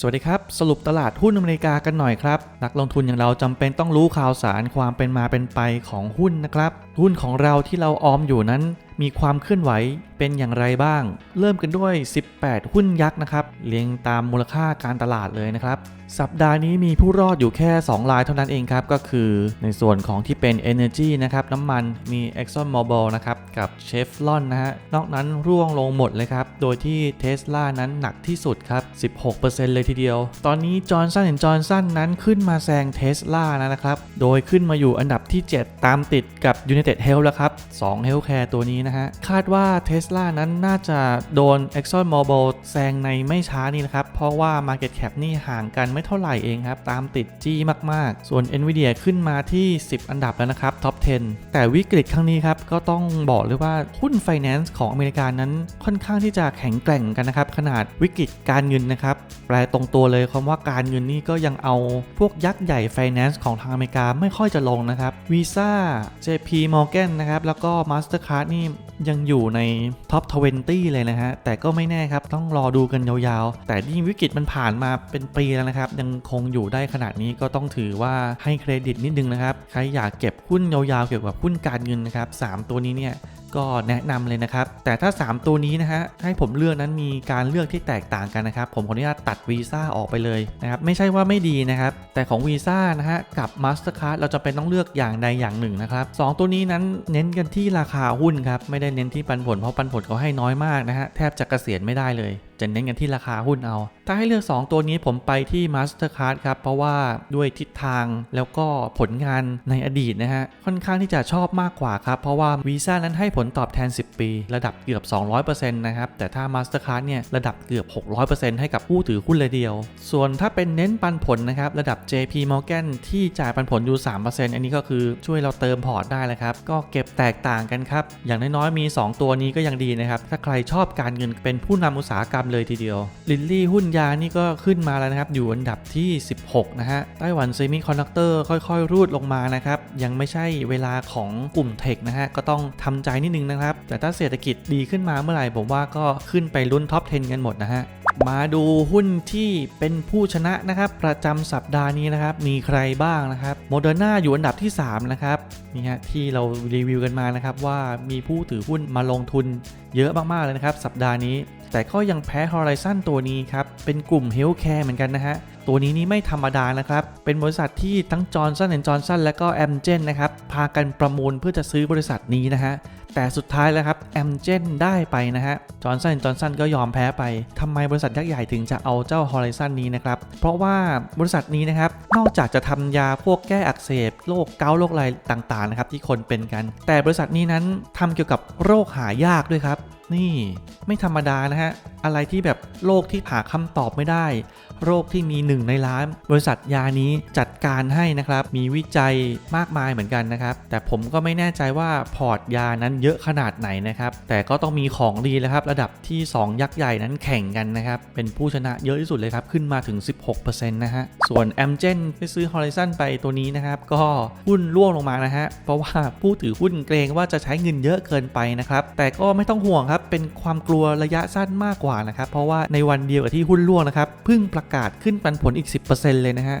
สวัสดีครับ สรุปตลาดหุ้นอเมริกากันหน่อยครับ นักลงทุนอย่างเราจำเป็นต้องรู้ข่าวสารความเป็นมาเป็นไปของหุ้นนะครับ หุ้นของเราที่เราออมอยู่นั้น มีความเคลื่อนไหวเป็นอย่างไรบ้าง เริ่มกันด้วย 18 หุ้นยักษ์นะครับ เรียงตามมูลค่าการตลาดเลยนะครับ สัปดาห์นี้มีผู้รอดอยู่แค่ 2 รายเท่านั้นเองครับ ก็คือในส่วนของที่เป็น Energy นะครับ น้ำมันมี Exxon Mobil นะครับ กับ Chevron นะฮะ นอกนั้นร่วงลงหมดเลยครับ โดยที่ Tesla นั้นหนักที่สุดครับ 16%เลยทีเดียว ตอนนี้ Johnson Johnson นั้นขึ้นมาแซง Tesla แล้วนะครับ โดยขึ้นมาอยู่อันดับที่ 7 ตามติดกับ United Health แล้วครับ2 Healthcare ตัวนี้นะฮะ คาดว่า Tesla นั้นน่าจะโดน Exxon Mobil แซงในไม่ช้านี้นะครับ เพราะว่า Market Cap นี่ห่างกันไม่เท่าไหร่เองครับ ตามติดจี้มากๆ ส่วน Nvidia ขึ้นมาที่ 10 อันดับแล้วนะครับท็อป10 แต่วิกฤตครั้งนี้ครับ ก็ต้องบอกเลยว่า หุ้น Finance ของอเมริกานั้นค่อนข้างที่จะแข็งแกร่งกันนะครับ ขนาดวิกฤตการเงินนะครับ แปลตรงตัวเลยคำว่าการเงินนี่ก็ยังเอาพวกยักษ์ใหญ่ Finance ของทางอเมริกาไม่ค่อยจะลงนะครับ Visa JP Morgan นะครับแล้วก็ Mastercard นี่ยังอยู่ในท็อป 20 เลยนะฮะ แต่ก็ไม่แน่ครับ ต้องรอดูกันยาวๆ แต่ยิ่งวิกฤตมันผ่านมาเป็นปีแล้วนะครับ ยังคงอยู่ได้ขนาดนี้ก็ต้องถือว่าให้เครดิตนิดนึงนะครับ ใครอยากเก็บหุ้นยาวๆเกี่ยวกับหุ้นการเงินนะครับ 3 ตัวนี้เนี่ย ก็แนะนำเลยนะครับ แต่ถ้า 3 ตัวนี้นะฮะให้ผมเลือกนั้นมีการเลือกที่แตกต่างกันนะครับ ผมขออนุญาตตัดวีซ่าออกไปเลยนะครับไม่ใช่ว่าไม่ดีนะครับ แต่ของวีซ่านะฮะกับ Mastercard เราจะเป็นต้องเลือกอย่างใดอย่างหนึ่งนะครับสองตัวนี้นั้นเน้นกันที่ราคาหุ้นครับไม่ได้เน้นที่ปันผลเพราะปันผลเขาให้น้อยมากนะฮะแทบจะเกษียณไม่ได้เลย จะเน้นกันที่ราคาหุ้นเอา ถ้าให้เลือก 2 ตัวนี้ผมไปที่ Mastercard ครับ เพราะว่าด้วยทิศทางแล้วก็ผลงานในอดีตนะฮะ ค่อนข้างที่จะชอบมากกว่าครับ เพราะว่า Visa นั้นให้ผลตอบแทน 10 ปี ระดับเกือบ 200%นะครับ แต่ถ้า Mastercard เนี่ยระดับเกือบ 600%ให้กับผู้ถือหุ้นเลยเดียว ส่วนถ้าเป็นเน้นปันผลนะครับระดับ JP Morgan ที่จ่ายปันผลอยู่ 3%อันนี้ก็คือช่วยเราเติมพอร์ตได้เลยครับก็เก็บแตกต่างกันครับอย่างน้อยๆมี 2 ตัวนี้ก็ยังดีนะครับถ้าใครชอบการเงินเป็นผู้นำอุตสาหกรรมเลยทีเดียว ลินลี่หุ้นยานี่ก็ขึ้นมาแล้วนะครับ อยู่อันดับที่ 16 นะฮะ ไต้หวันเซมิคอนดักเตอร์ค่อยๆ รูดลงมานะครับ ยังไม่ใช่เวลาของกลุ่มเทคนะฮะ ก็ต้องทำใจนิดนึงนะครับ แต่ถ้าเศรษฐกิจดีขึ้นมาเมื่อไหร่ผมว่าก็ขึ้นไปลุ้นท็อป 10 กันหมดนะฮะมาดูหุ้นที่เป็นผู้ชนะนะครับประจำสัปดาห์นี้นะครับ มีใครบ้างนะครับโมเดอร์นาอยู่อันดับที่ 3 นะครับนี่ฮะที่เรารีวิวกันมานะครับว่ามีผู้ถือหุ้นมาลงทุนเยอะมากๆเลยนะครับ สัปดาห์นี้ แต่ก็ยังแพ้ Horizon ตัวนี้ครับ เป็นกลุ่ม Healthcare เหมือนกันนะฮะ ตัวนี้นี่ไม่ธรรมดานะครับ เป็นบริษัทที่ทั้ง Johnson Johnson และก็ Amgen นะครับ พากันประมูลเพื่อจะซื้อบริษัทนี้นะฮะ แต่สุดท้ายแล้วครับ Amgen ได้ไปนะฮะ Johnson Johnson ก็ยอมแพ้ไป ทำไมบริษัทยักษ์ใหญ่ถึงจะเอาเจ้า Horizon นี้นะครับ เพราะว่าบริษัทนี้นะครับ นอกจากจะทำยาพวกแก้อักเสบ โรคเกาต์โรคอะไรต่างๆนะครับที่คนเป็นกัน แต่บริษัทนี้นั้นทำเกี่ยวกับโรคหายากด้วยครับ นี่ไม่ธรรมดานะฮะ อะไรที่แบบโลกที่หาคำตอบไม่ได้ โรคที่มีหนึ่งในล้าน บริษัทยานี้จัดการให้นะครับ มีวิจัยมากมายเหมือนกันนะครับ แต่ผมก็ไม่แน่ใจว่าพอร์ตยานั้นเยอะขนาดไหนนะครับ แต่ก็ต้องมีของดีแล้วครับ ระดับที่ 2 ยักษ์ใหญ่นั้นแข่งกันนะครับ เป็นผู้ชนะเยอะที่สุดเลยครับ ขึ้นมาถึง 16%นะฮะ ส่วน a m g e n ไปซื้อ Horizon ไปตัวนี้นะครับ ก็หุ้นร่วงลงมานะฮะ เพราะว่าผู้ถือหุ้นเกรงว่าจะใช้เงินเยอะเกินไปนะครับ แต่ก็ไม่ต้องห่วงครับ เป็นความกลัวระยะสั้นมากกว่านะครับ เพราะว่าในวันเดียวกับที่หุ้นร่วงนะครับเพิ่งประกาศขึ้นปันผลอีก 10%เลยนะฮะ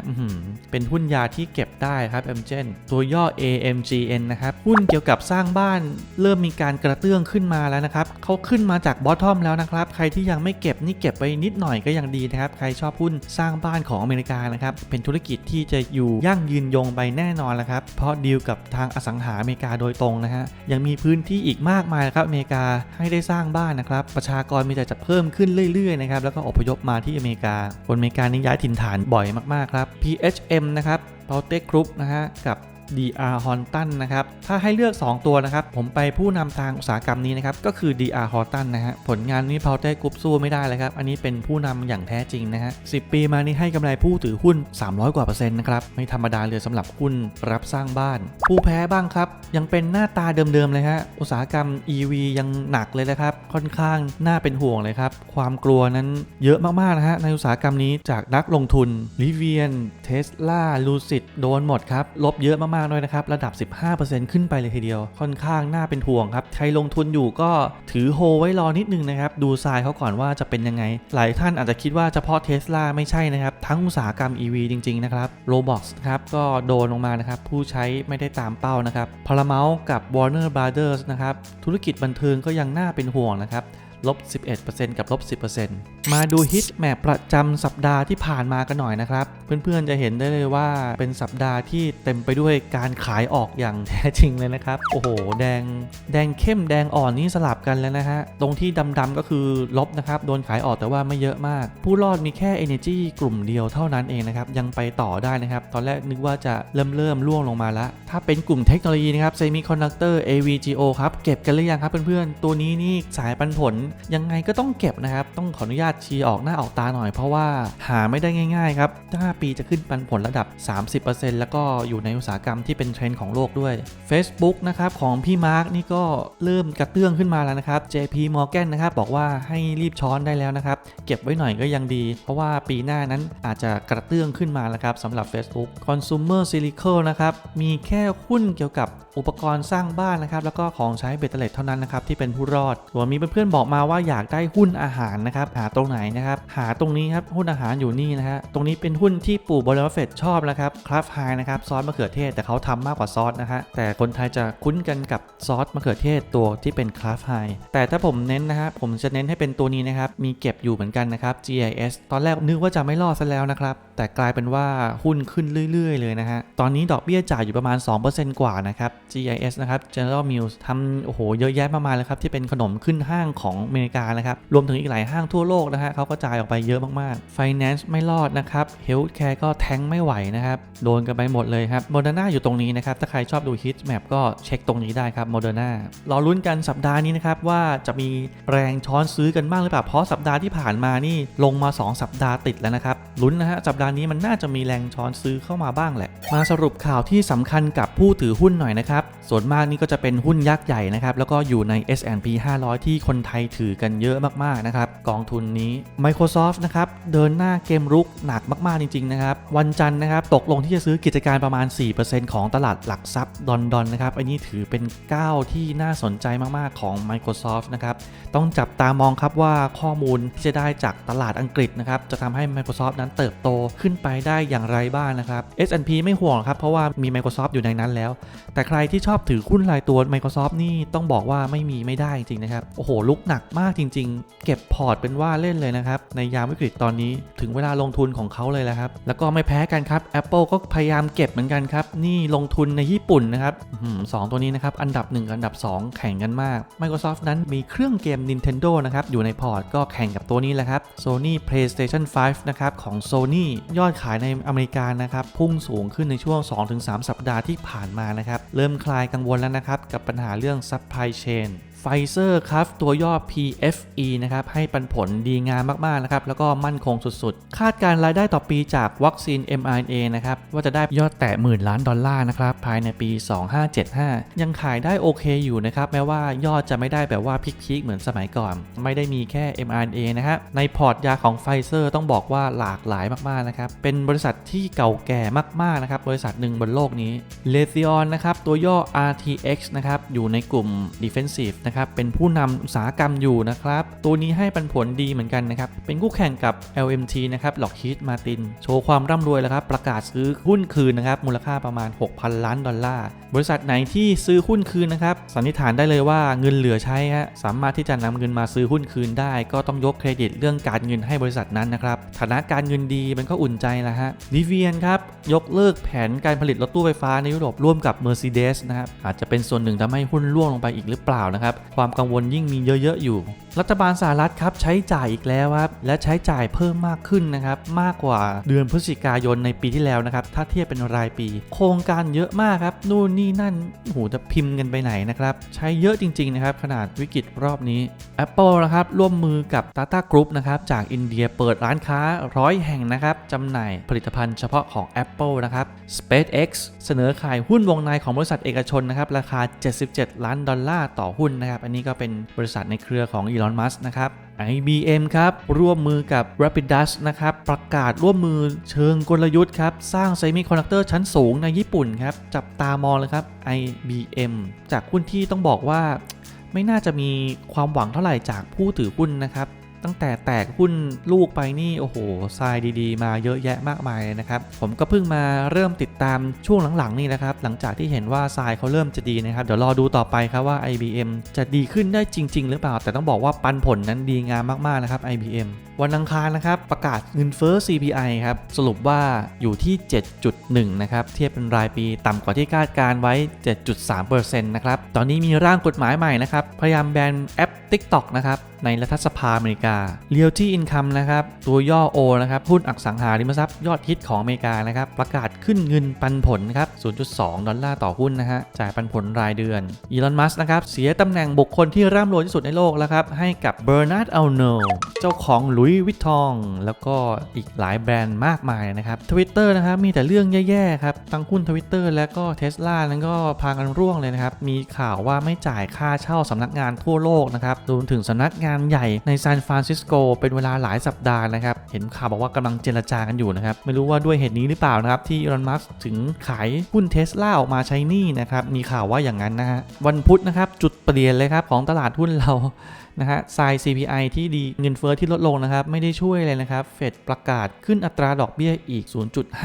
เป็นหุ้นยาที่เก็บได้ครับ a m g e n ตัวย่อ AMGN นะครับ หุ้นเกี่ยวกับสร้างบ้านเริ่มมีการกระเตื้องขึ้นมาแล้วนะครับเขาขึ้นมาจากบอททอมแล้วนะครับ ใครที่ยังไม่เก็บนี่เก็บไว้นิดหน่อยก็ยังดีนะครับ ใครชอบหุ้นสร้างบ้านของอเมริกานะครับ เป็นธุรกิจที่จะอยู่ยั่งยืนยงไปแน่นอนแล้วครับ เพราะดีลกับทางอสังหาอเมริกาโดยตรงนะฮะ ยังมีพื้นที่อีกมากมายนะครับอเมริกาให้ได้สร้างบ้านนะครับ ประชากรมีแต่จะเพิ่มขึ้นเรื่อยๆนะครับ แล้วก็อพยพมาที่อเมริกาคนอเมริกานี่ย้ายถิ่นฐานบ่อยมากๆครับ PHM นะครับ p a u t e Group นะฮะกับ DR Horton นะครับ ถ้าให้เลือก 2 ตัวนะครับ ผมไปผู้นำทางอุตสาหกรรมนี้นะครับ ก็คือ DR Horton นะฮะ ผลงานนี้ p a u t e Group สู้ไม่ได้เลยครับ อันนี้เป็นผู้นำอย่างแท้จริงนะฮะ10ปีมานี้ให้กำไรผู้ถือหุ้น 300 กว่าเปอร์เซ็นต์นะครับ ไม่ธรรมดาเลยสำหรับหุ้นรับสร้างบ้าน ผู้แพ้บ้างครับ ยังเป็นหน้าตาเดิมๆเลยฮะ อุตสาหกรรม EV ยังหนักเลยนะครับ ค่อนข้างน่าเป็นห่วงเลยครับ ความกลัวนั้นเยอะมากๆนะฮะ ในอุตสาหกรรมนี้จากนักลงทุน Rivian Tesla Lucid โดนหมดครับ ลบเยอะมากๆด้วยนะครับ ระดับ 15%ขึ้นไปเลยทีเดียว ค่อนข้างน่าเป็นห่วงครับ ใครลงทุนอยู่ก็ถือโฮไว้รอนิดนึงนะครับ ดูทรายเขาก่อนว่าจะเป็นยังไง หลายท่านอาจจะคิดว่าเฉพาะเท s l a ไม่ใช่นะครับ ทั้งอุตสาหกรรม EV จริง ๆ นะครับ Roblox ครับก็โดนลงมานะครับ ผู้ใช้ไม่ได้ตามเป้านะครับ Paramount กับ Warner Brothers นะครับ ธุรกิจบันเทิงก็ยังน่าเป็นห่วงนะครับลบ 11%กับลบ 10% มาดูฮิตแมปประจำสัปดาห์ที่ผ่านมากันหน่อยนะครับ เพื่อนๆจะเห็นได้เลยว่าเป็นสัปดาห์ที่เต็มไปด้วยการขายออกอย่างแท้จริงเลยนะครับ โอ้โห แดง แดงเข้มแดงอ่อนนี่สลับกันแล้วนะฮะ ตรงที่ดำๆก็คือลบนะครับ โดนขายออกแต่ว่าไม่เยอะมาก ผู้รอดมีแค่ Energy กลุ่มเดียวเท่านั้นเองนะครับ ยังไปต่อได้นะครับ ตอนแรกนึกว่าจะเริ่มเริ่มล่วงลงมาแล้วถ้าเป็นกลุ่มเทคโนโลยีนะครับ Semiconductor AVGO ครับ เก็บกันหรือยังครับเพื่อนๆ ตัวนี้นี่สายปันผลยังไงก็ต้องเก็บนะครับ ต้องขออนุญาตชี้ออกหน้าออกตาหน่อยเพราะว่าหาไม่ได้ง่ายๆครับ5ปีจะขึ้นปันผลระดับ 30%แล้วก็อยู่ในอุตสาหกรรมที่เป็นเทรนด์ของโลกด้วย Facebook นะครับของพี่มาร์กนี่ก็เริ่มกระเตื้องขึ้นมาแล้วนะครับ JP Morgan นะครับบอกว่าให้รีบช้อนได้แล้วนะครับ เก็บไว้หน่อยก็ยังดี เพราะว่าปีหน้านั้นอาจจะกระเตื้องขึ้นมาแล้วครับสำหรับ Facebook Consumer Silicon นะครับมีแค่หุ้นเกี่ยวกับอุปกรณ์สร้างบ้านนะครับแล้วก็ของใช้เบตเตอร์เลทเท่านั้นนะครับที่เป็นผู้รอดส่วนมีเพื่อนๆบอกมาว่าอยากได้หุ้นอาหารนะครับหาตรงไหนนะครับ หาตรงนี้ครับหุ้นอาหารอยู่นี่นะฮะตรงนี้เป็นหุ้นที่ปู่บริวเฟตชอบนะครับคราฟไฮนะครับซอสมะเขือเทศแต่เขาทำมากกว่าซอสนะฮะแต่คนไทยจะคุ้นกันกับซอสมะเขือเทศตัวที่เป็นคราฟไฮแต่ถ้าผมเน้นนะฮะผมจะเน้นให้เป็นตัวนี้นะครับมีเก็บอยู่เหมือนกันนะครับ GIS ตอนแรกนึกว่าจะไม่รอดซะแล้วนะครับแต่กลายเป็นว่าหุ้นขึ้นเรื่อย ๆ เลยนะฮะตอนนี้ดอกเบี้ยจ่ายอยู่ประมาณ 2%กว่านะครับ GIS นะครับ General Mills ทำโอ้โหเยอะแยะมากมายเลยครับที่เป็นขนมขึ้นห้างของอเมริกานะครับรวมถึงอีกหลายห้างทั่วโลกนะฮะเขาก็จ่ายออกไปเยอะมากๆ Finance ไม่รอดนะครับ Healthcare ก็แทงไม่ไหวนะครับ โดนกันไปหมดเลยครับ Moderna อยู่ตรงนี้นะครับ ถ้าใครชอบดู Heat Map ก็เช็คตรงนี้ได้ครับ Moderna รอลุ้นกันสัปดาห์นี้นะครับว่าจะมีแรงช้อนซื้อกันบ้างหรือเปล่า เพราะสัปดาห์ที่ผ่านมานี่ลงมา 2 สัปดาห์ติดแล้วนะครับ ลุ้นนะฮะสัปดาห์นี้มันน่าจะมีแรงช้อนซื้อเข้ามาบ้างแหละ มาสรุปข่าวที่สำคัญกับผู้ถือหุ้นหน่อยนะครับ ส่วนมากนี่ก็จะเป็นหุ้นยักษ์ใหญ่นะครับ แล้วก็อยู่ใน S&P 500 ที่คนไทยถือกันเยอะมากๆนะครับ กองทุนนี้ Microsoft นะครับเดินหน้าเกมรุกหนักมากๆจริงๆนะครับวันจันทร์นะครับตกลงที่จะซื้อกิจการประมาณ 4%ของตลาดหลักทรัพย์ลอนดอนนะครับอันนี้ถือเป็นก้าวที่น่าสนใจมากๆของ Microsoft นะครับต้องจับตามองครับว่าข้อมูลที่จะได้จากตลาดอังกฤษนะครับจะทำให้ Microsoft นั้นเติบโตขึ้นไปได้อย่างไรบ้างนะครับ S&P ไม่ห่วงครับเพราะว่ามี Microsoft อยู่ในนั้นแล้ว แต่ใครที่ชอบถือหุ้นรายตัว Microsoft นี่ต้องบอกว่าไม่มีไม่ได้จริงๆนะครับโอ้โหลุกหนักมากจริง ๆ เก็บพอร์ตเป็นว่าเล่นเลยนะครับ ในยามวิกฤตตอนนี้ถึงเวลาลงทุนของเขาเลยแล้วครับ แล้วก็ไม่แพ้กันครับ Apple ก็พยายามเก็บเหมือนกันครับ นี่ลงทุนในญี่ปุ่นนะครับสองตัวนี้นะครับ อันดับ 1 อันดับ 2 แข่งกันมาก Microsoft นั้นมีเครื่องเกม Nintendo นะครับ อยู่ในพอร์ตก็แข่งกับตัวนี้แหละครับ Sony PlayStation 5 นะครับ ของ Sony ยอดขายในอเมริกานะครับ พุ่งสูงขึ้นในช่วง 2-3 สัปดาห์ที่ผ่านมานะครับ เริ่มคลายกังวลแล้วนะครับ กับปัญหาเรื่อง supply chain ไฟเซอร์ครับตัวย่อ PFE นะครับให้ปันผลดีงามมากๆนะครับแล้วก็มั่นคงสุดๆ คาดการรายได้ต่อปีจากวัคซีน mRNA นะครับว่าจะได้ยอดแตะหมื่นล้านดอลลาร์นะครับภายในปี 2575 ยังขายได้โอเคอยู่นะครับแม้ว่ายอดจะไม่ได้แบบว่าพิกๆเหมือนสมัยก่อน ไม่ได้มีแค่ mRNA นะฮะในพอร์ตยาของไฟเซอร์ต้องบอกว่าหลากหลายมากๆนะครับเป็นบริษัทที่เก่าแก่มากๆนะครับบริษัทหนึ่งบนโลกนี้ l e t h i o n นะครับตัวย่อ RTX นะครับอยู่ในกลุ่ม Defensive นะครับเป็นผู้นำอุตสาหกรรมอยู่นะครับ ตัวนี้ให้ปันผลดีเหมือนกันนะครับ เป็นคู่แข่งกับ LMT นะครับ Lockheed Martin โชว์ความร่ำรวยแล้วครับ ประกาศซื้อหุ้นคืนนะครับ มูลค่าประมาณ 6,000 ล้านดอลลาร์ บริษัทไหนที่ซื้อหุ้นคืนนะครับ สันนิษฐานได้เลยว่าเงินเหลือใช้ฮะสามารถที่จะนำเงินมาซื้อหุ้นคืนได้ ก็ต้องยกเครดิตเรื่องการเงินให้บริษัทนั้นนะครับฐานะการเงินดีมันก็อุ่นใจแล้วฮะ d v n ครับยกเลิกแผนการผลิตรถตู้ไฟฟ้าในยุโรปร่วมกับ Mercedes นะครับอาจจะเป็นส่วนหนึ่งทำให้หุ้นร่วงลงไปอีกหรือเปล่านะครับความกังวลยิ่งมีเยอะๆอยู่ รัฐบาลสหรัฐครับใช้จ่ายอีกแล้วครับและใช้จ่ายเพิ่มมากขึ้นนะครับมากกว่าเดือนพฤศจิกายนในปีที่แล้วนะครับถ้าเทียบเป็นรายปี โครงการเยอะมากครับนู่นนี่นั่นโอ้โหจะพิมพ์กันไปไหนนะครับใช้เยอะจริงๆนะครับขนาดวิกฤตรอบนี้ Apple นะครับร่วมมือกับ Tata Group นะครับจากอินเดียเปิดร้านค้าร้อยแห่งนะครับจำหน่ายผลิตภัณฑ์เฉพาะของ Apple นะครับ SpaceX เสนอขายหุ้นวงในของบริษัทเอกชนนะครับราคา 77 ล้านดอลลาร์ต่อหุ้นนะนะครับ อันนี้ก็เป็นบริษัทในเครือของอีลอน มัสนะครับ IBM ครับ ร่วมมือกับ Rapidus นะครับ ประกาศร่วมมือเชิงกลยุทธ์ครับ สร้างเซมิคอนดักเตอร์ชั้นสูงในญี่ปุ่นครับ จับตามองเลยครับ IBM จากหุ้นที่ต้องบอกว่าไม่น่าจะมีความหวังเท่าไหร่จากผู้ถือหุ้นนะครับ ตั้งแต่แตกหุ้นลูกไปนี่โอ้โหทรายดีๆ มาเยอะแยะมากมายเลยนะครับ ผมก็เพิ่งมาเริ่มติดตามช่วงหลังๆนี่นะครับ หลังจากที่เห็นว่าทรายเขาเริ่มจะดีนะครับ เดี๋ยวรอดูต่อไปครับว่า IBM จะดีขึ้นได้จริง ๆ หรือเปล่า แต่ต้องบอกว่าปันผลนั้นดีงามมากๆนะครับ IBM วันอังคารนะครับประกาศเงินเฟ้อ CPI ครับสรุปว่าอยู่ที่ 7.1 นะครับเทียบเป็นรายปีต่ำกว่าที่คาดการไว้ 7.3%นะครับตอนนี้มีร่างกฎหมายใหม่นะครับพยายามแบนแอป TikTok นะครับในรัฐสภาอเมริกา Realty Income นะครับ ตัวย่อ O นะครับหุ้นอสังหาริมทรัพย์ยอดฮิตของอเมริกานะครับ ประกาศขึ้นเงินปันผลครับ 0.2 ดอลลาร์ต่อหุ้นนะฮะ จ่ายปันผลรายเดือน Elon Musk นะครับ เสียตำแหน่งบุคคลที่ร่ำรวยที่สุดในโลกแล้วครับ ให้กับ Bernard Arnault เจ้าของ Louis Vuitton แล้วก็อีกหลายแบรนด์มากมายนะครับ Twitter นะครับมีแต่เรื่องแย่ๆครับทั้งหุ้น Twitter และก็ Tesla นั้นก็พากันร่วงเลยนะครับมีข่าวว่าไม่จ่ายค่าเช่าสำนักงานทั่วโลกนะครับรวมถึงสำนักงานใหญ่ในซานฟรานซิสโกเป็นเวลาหลายสัปดาห์นะครับ เห็นข่าวบอกว่ากำลังเจรจากันอยู่นะครับ ไม่รู้ว่าด้วยเหตุนี้หรือเปล่านะครับ ที่อีลอนมัสถึงขายหุ้นเทสลาออกมาใช้นี่นะครับ มีข่าวว่าอย่างนั้นนะฮะวันพุธนะครับจุดเปลี่ยนเลยครับของตลาดหุ้นเรา นะฮะทราย CPI ที่ดีเงินเฟอ้อที่ลดลงนะครับ ไม่ได้ช่วยเลยนะครับ เฟดประกาศขึ้นอัตราดอกเบี้ยอีก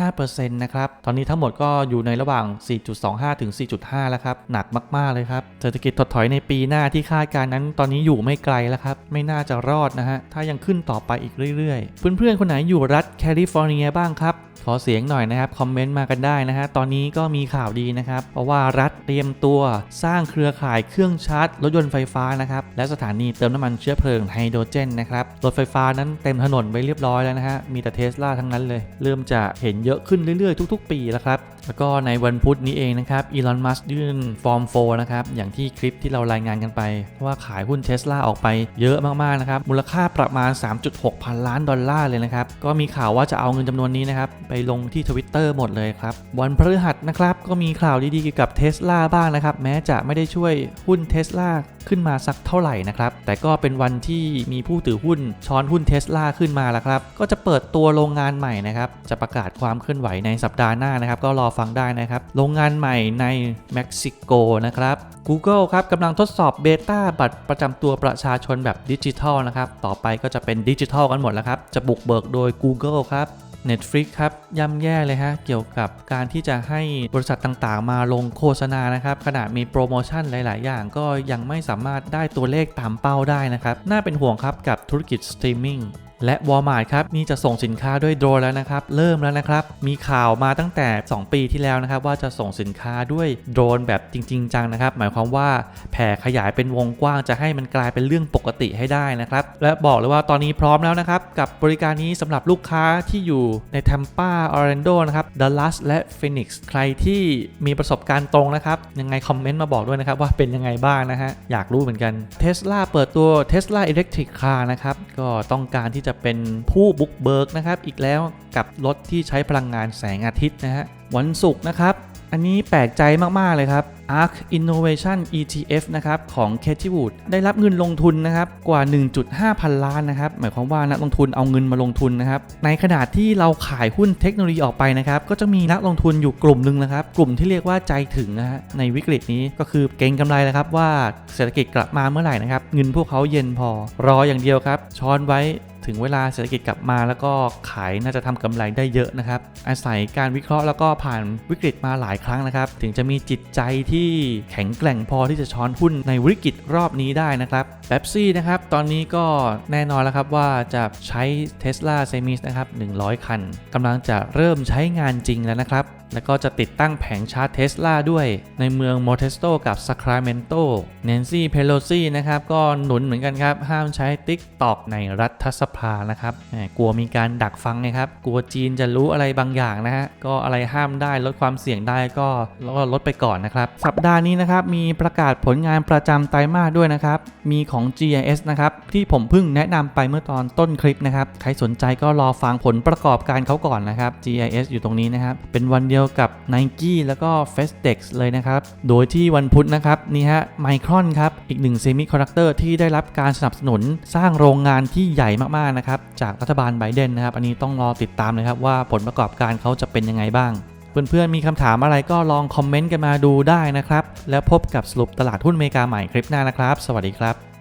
0.5%นะครับ ตอนนี้ทั้งหมดก็อยู่ในระหว่าง 4.25 ถึง 4.5 แล้วครับ หนักมาก ๆ เลยครับ เศรษฐกิจถดถอยในปีหน้าที่คาดการณ์นั้น ตอนนี้อยู่ไม่ไกลแล้วครับ ไม่น่าจะรอดนะฮะ ถ้ายังขึ้นต่อไปอีกเรื่อยๆ เพื่อนๆ คนไหนอยู่รัฐแคลิฟอร์เนียบ้างครับ ขอเสียงหน่อยนะครับ คอมเมนต์มากันได้นะฮะ ตอนนี้ก็มีข่าวดีนะครับ เพราะว่ารัฐเตรียมตัวสร้างเครือข่ายเครื่องชาร์จรถยนต์ไฟฟ้านะครับ และสถานีเติมน้ำมันเชื้อเพลิงไฮโดรเจนนะครับ รถไฟฟ้านั้นเต็มถนนไปเรียบร้อยแล้วนะฮะ มีแต่เทสลาทั้งนั้นเลย เริ่มจะเห็นเยอะขึ้นเรื่อยๆ ทุก ๆ ปีแล้วครับ แล้วก็ในวันพุธนี้เองนะครับอีลอน มัสยื่นฟอร์มโฟนะครับ อย่างที่คลิปที่เรารายงานกันไป ว่าขายหุ้นเทสลาออกไปเยอะมากๆนะครับ มูลค่าประมาณ 3.6 พันล้านดอลลาร์เลยนะครับ ก็มีข่าวว่าจะเอาเงินจำนวนนี้นะครับไปไปลงที่ Twitter หมดเลยครับ วันพฤหัสนะครับ ก็มีข่าวดีๆเกี่ยวกับเทสลาบ้างนะครับ แม้จะไม่ได้ช่วยหุ้นเทสลาขึ้นมาสักเท่าไหร่นะครับ แต่ก็เป็นวันที่มีผู้ถือหุ้นช้อนหุ้นเทสลาขึ้นมาแล้วครับ ก็จะเปิดตัวโรงงานใหม่นะครับ จะประกาศความเคลื่อนไหวในสัปดาห์หน้านะครับ ก็รอฟังได้นะครับ โรงงานใหม่ในเม็กซิโกนะครับ Google ครับกำลังทดสอบเบต้าบัตรประจำตัวประชาชนแบบดิจิทัลนะครับ ต่อไปก็จะเป็นดิจิทัลกันหมดแล้วครับ จะบุกเบิกโดย Google ครับ Netflix ครับย่ำแย่เลยฮะเกี่ยวกับการที่จะให้บริษัทต่างๆ มาลงโฆษณานะครับขณะมีโปรโมชั่นหลาย ๆ อย่างก็ยังไม่สามารถได้ตัวเลขตามเป้าได้นะครับน่าเป็นห่วงครับกับธุรกิจสตรีมมิ่ง และ Walmart ครับนี่จะส่งสินค้าด้วยโดรนแล้วนะครับ เริ่มแล้วนะครับ มีข่าวมาตั้งแต่ 2 ปีที่แล้วนะครับ ว่าจะส่งสินค้าด้วยโดรนแบบจริง ๆ จังนะครับ หมายความว่าแผ่ขยายเป็นวงกว้างจะให้มันกลายเป็นเรื่องปกติให้ได้นะครับ และบอกเลยว่าตอนนี้พร้อมแล้วนะครับ กับบริการนี้สำหรับลูกค้าที่อยู่ในแทมปาออร์แลนโดนะครับดัลลัสและฟินิกซ์ใครที่มีประสบการณ์ตรงนะครับ ยังไงคอมเมนต์มาบอกด้วยนะครับว่าเป็นยังไงบ้างนะฮะอยากรู้เหมือนกัน Tesla เปิดตัว Tesla Electric Car นะครับก็ต้องการที่จะเป็นผู้บุกเบิกนะครับ อีกแล้วกับรถที่ใช้พลังงานแสงอาทิตย์นะฮะ วันศุกร์นะครับ อันนี้แปลกใจมาก ๆ เลยครับ ARK Innovation ETF นะครับของ c a t h y Wood ได้รับเงินลงทุนนะครับกว่า 1.5 พันล้านนะครับ หมายความว่านักลงทุนเอาเงินมาลงทุนนะครับ ในขณะที่เราขายหุ้นเทคโนโลยีออกไปนะครับ ก็จะมีนักลงทุนอยู่กลุ่มหนึ่งนะครับ กลุ่มที่เรียกว่าใจถึงนะฮะในวิกฤตนี้ก็คือเก่งกำไรแล้วครับว่าเศรษฐกิจกลับมาเมื่อไหร่นะครับ เงินพวกเขาเย็นพอ รออย่างเดียวครับ ช้อนไว้ ถึงเวลาเศรษฐกิจกลับมาแล้วก็ขายน่าจะทำกำไรได้เยอะนะครับ อาศัยการวิเคราะห์แล้วก็ผ่านวิกฤตมาหลายครั้งนะครับ ถึงจะมีจิตใจที่แข็งแกร่งพอที่จะช้อนหุ้นในวิกฤตรอบนี้ได้นะครับเบปซี่นะครับ ตอนนี้ก็แน่นอนแล้วครับว่าจะใช้ Tesla s e m i s นะครับ 100 คันกำลังจะเริ่มใช้งานจริงแล้วนะครับ แล้วก็จะติดตั้งแผงชาร์จเทสลาด้วยในเมืองโมเทสโตกับซ a คราเมนโตเนนซี่เพโลซี่นะครับก็หนุนเหมือนกันครับ ห้ามใช้ TikTok ในรัฐสภานะครับกลัวมีการดักฟังนะครับ กลัวจีนจะรู้อะไรบางอย่างนะฮะก็อะไรห้ามได้ลดความเสี่ยงได้ก็แล้วก็ลดไปก่อนนะครับ สัปดาห์นี้นะครับมีประกาศผลงานประจำไตรมาสด้วยนะครับ มีของ GIS นะครับที่ผมเพิ่งแนะนำไปเมื่อตอนต้นคลิปนะครับใครสนใจก็รอฟังผลประกอบการเขาก่อนนะครับ GIS อยู่ตรงนี้นะครับเป็นวันเดียวลกับ n i กี้แล้วก็ f e s t e x เลยนะครับ โดยที่วันพุธนะครับนี่ฮะไมครอนครับ อีกหนึ่งเซมิคอนดักเตอร์ที่ได้รับการสนับสนุนสร้างโรงงานที่ใหญ่มาก ๆ นะครับ จากรัฐบาลไบเดนนะครับ อันนี้ต้องรอติดตามนะครับว่าผลประกอบการเขาจะเป็นยังไงบ้างเพื่อนๆ มีคำถามอะไรก็ลองคอมเมนต์กันมาดูได้นะครับ แล้วพบกับสรุปตลาดหุ้นอเมริกาใหม่คลิปหน้านะครับ สวัสดีครับ